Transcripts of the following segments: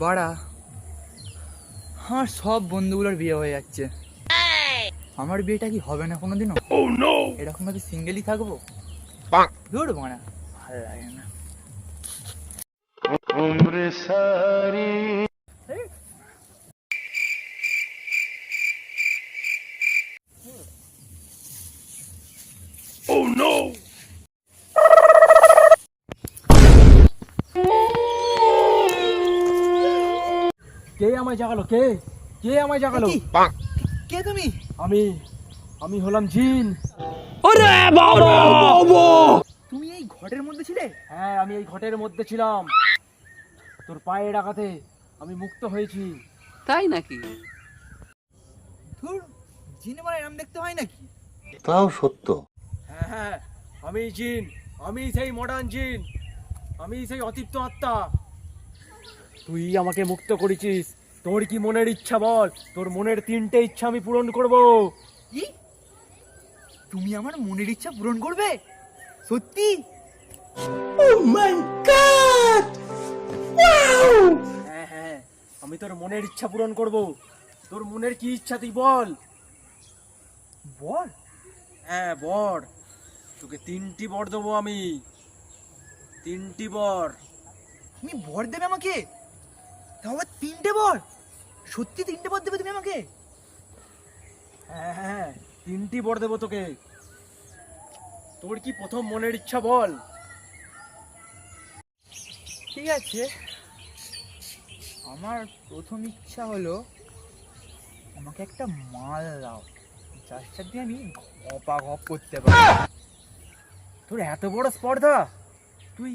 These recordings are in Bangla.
বাড়া। আমার সব বন্ধুগুলোর বিয়ে হয়ে যাচ্ছে। আমার বিয়েটা কি হবে না কোনোদিনও? এরকম ভাবে সিঙ্গেলই থাকব? ধুর বাড়া ভালো লাগে না। এই, কে আমায় জাগালো? কে? কে আমায় জাগালো? কি? কে তুমি? আমি আমি হলাম জিন। ওরে বাবা! তুমি এই ঘরের মধ্যে ছিলে? হ্যাঁ আমি এই ঘটের মধ্যে ছিলাম। তোর পায়ের আঘাতে আমি মুক্ত হয়েছি। তাই নাকি? ধুর জিনে মারা এরম দেখতে হয় নাকি? তাও সত্য। হ্যাঁ হ্যাঁ আমি জিন। আমি সেই মডার্ন জিন। আমি সেই অতিপ্ত আত্মা। তুই আমাকে মুক্ত করেছিস। তোর কি মনের ইচ্ছা বল? তোর মনের তিনটে ইচ্ছা আমি পূরণ করব। কি? তুমি আমার মনের ইচ্ছা পূরণ করবে? সত্যি? ও মাই গড হ্যাঁ হ্যাঁ আমি তোর মনের ইচ্ছা পূরণ করব। তোর মনের কি ইচ্ছা তুই বল। বল? হ্যাঁ বর। তোকে তিনটি বর দেবো আমি। তিনটি বর। তুমি বর দেবে আমাকে? তাও তিনটে বর সত্যি তিনটে বর দেবে তুমি আমাকে? হ্যাঁ হ্যাঁ তিনটি বর দেবো তোকে। তোর কি প্রথম মনের ইচ্ছা বল? ঠিক আছে। আমার প্রথম ইচ্ছা হলো আমাকে একটা মাল দাও, যার সাথে আমি ঘপা ঘপ করতে পারি তোর এত বড় স্পর্ধা? তুই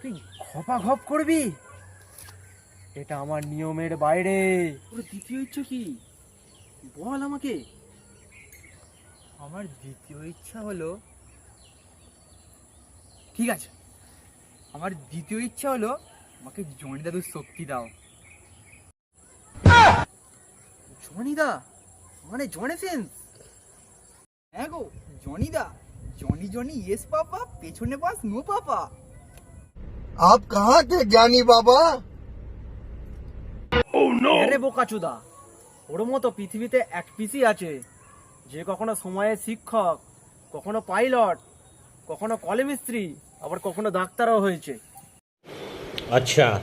তুই ঘপা ঘপ করবি? এটা আমার নিয়মের বাইরে। তোর দ্বিতীয় ইচ্ছা কি? বল আমাকে। আমার দ্বিতীয় ইচ্ছা হলো ঠিক আছে। আমার দ্বিতীয় ইচ্ছা হলো আমাকে জনি দাদুর শক্তি দাও। জনিদা মানে জনে সেন্স হ্যাঁ গো জনি দা। জনি জনি ইয়েস পাপা পেছনে পাস নো পাপা। আপ কাহা কে জ্ঞানী বাবা? আরে বোকাচুদা। ওর মতো পৃথিবীতে এক পিসি আছে যে কখনো সময়ে শিক্ষক কখনো পাইলট কখনো কলেমিস্ত্রি আবার কখনো ডাক্তারও হয়েছে। আচ্ছা।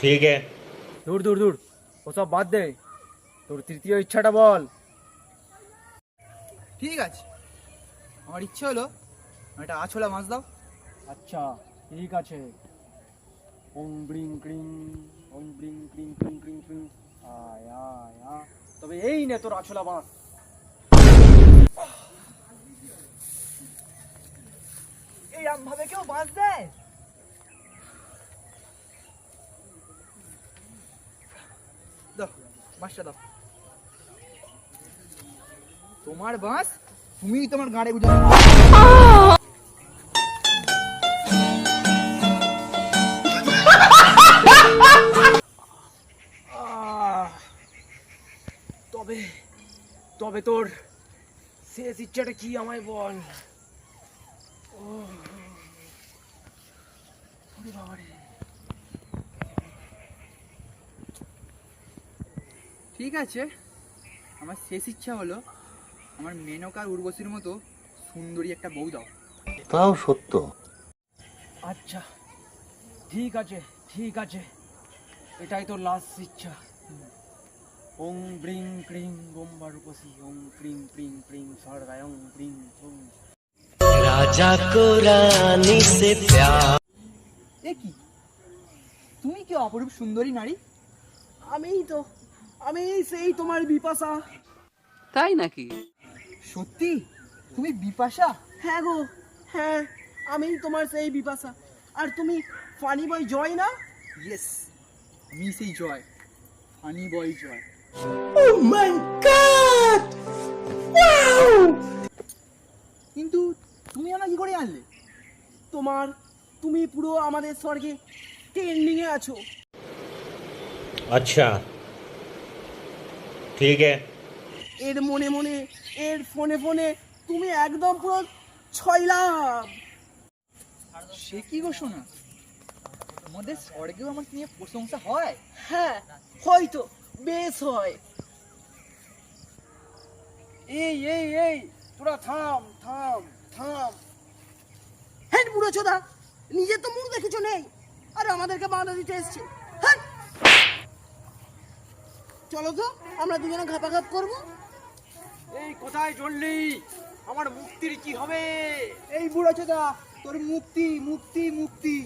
ঠিক আছে। দূর দূর দূর। ওসব বাদ দে। তোর তৃতীয় ইচ্ছাটা বল। ঠিক আছে। আমার ইচ্ছে হলো একটা আছলা মাছ দাও। আচ্ছা ঠিক আছে। তবে এই নে তোর আছলা বাঁশ এইরকম ভাবে কেউ মাছ দেয় দাও দাও। তোমার বাঁশ তুমি তোমার গাড়ে গুজে তবে তোর শেষ ইচ্ছাটা কি আমায় বল? ও, বাবারে। ঠিক আছে। আমার শেষ ইচ্ছা হলো আমার মেনকার উর্বশীর মতো সুন্দরী একটা বউ দাও। তাও সত্য। আচ্ছা ঠিক আছে ঠিক আছে। এটাই তোর লাস্ট ইচ্ছা। ওং ব্রিং ক্রিং গোম্বা রূপসী ওং ক্রিং ক্রিং ক্রিং স্বর্গায় ওং ব্রিং ওং এ কি? তুমি কি অপরূপ সুন্দরী নারী? আমিই তো আমি সেই তোমার বিপাশা। তাই নাকি? সত্যি? তুমি বিপাশা? হ্যাঁ গো হ্যাঁ আমিই তোমার সেই বিপাশা। আর তুমি ফানি বয় জয় না? ইয়েস আমি সেই Joy funny boy Joy. Oh my god wow কিন্তু তুমি আমার কি করে আনলে? তোমার তুমি পুরো আমাদের স্বর্গে ট্রেন্ডিং এ আছো। আচ্ছা। ঠিক আছে। এর মনে মনে এর ফোনে ফোনে তুমি একদম পুরো ছয়লাম সে কি গো শোনা তোমাদের স্বর্গেও আমার নিয়ে প্রশংসা হয়? হ্যাঁ হয়তো। বেশ হয়। এই এই এই তোরা থাম থাম থাম। হ্যাঁ বুড়ো চোদা নিজের তো মুখ দেখেছ নেই। আর আমাদেরকে বাধা দিতে এসছে। চলো তো আমরা দুজনে ঘাপাঘাপ করব। এই কোথায় চললি? আমার মুক্তির কি হবে? এই বুড়ো চোদা তোর মুক্তি মুক্তি মুক্তি।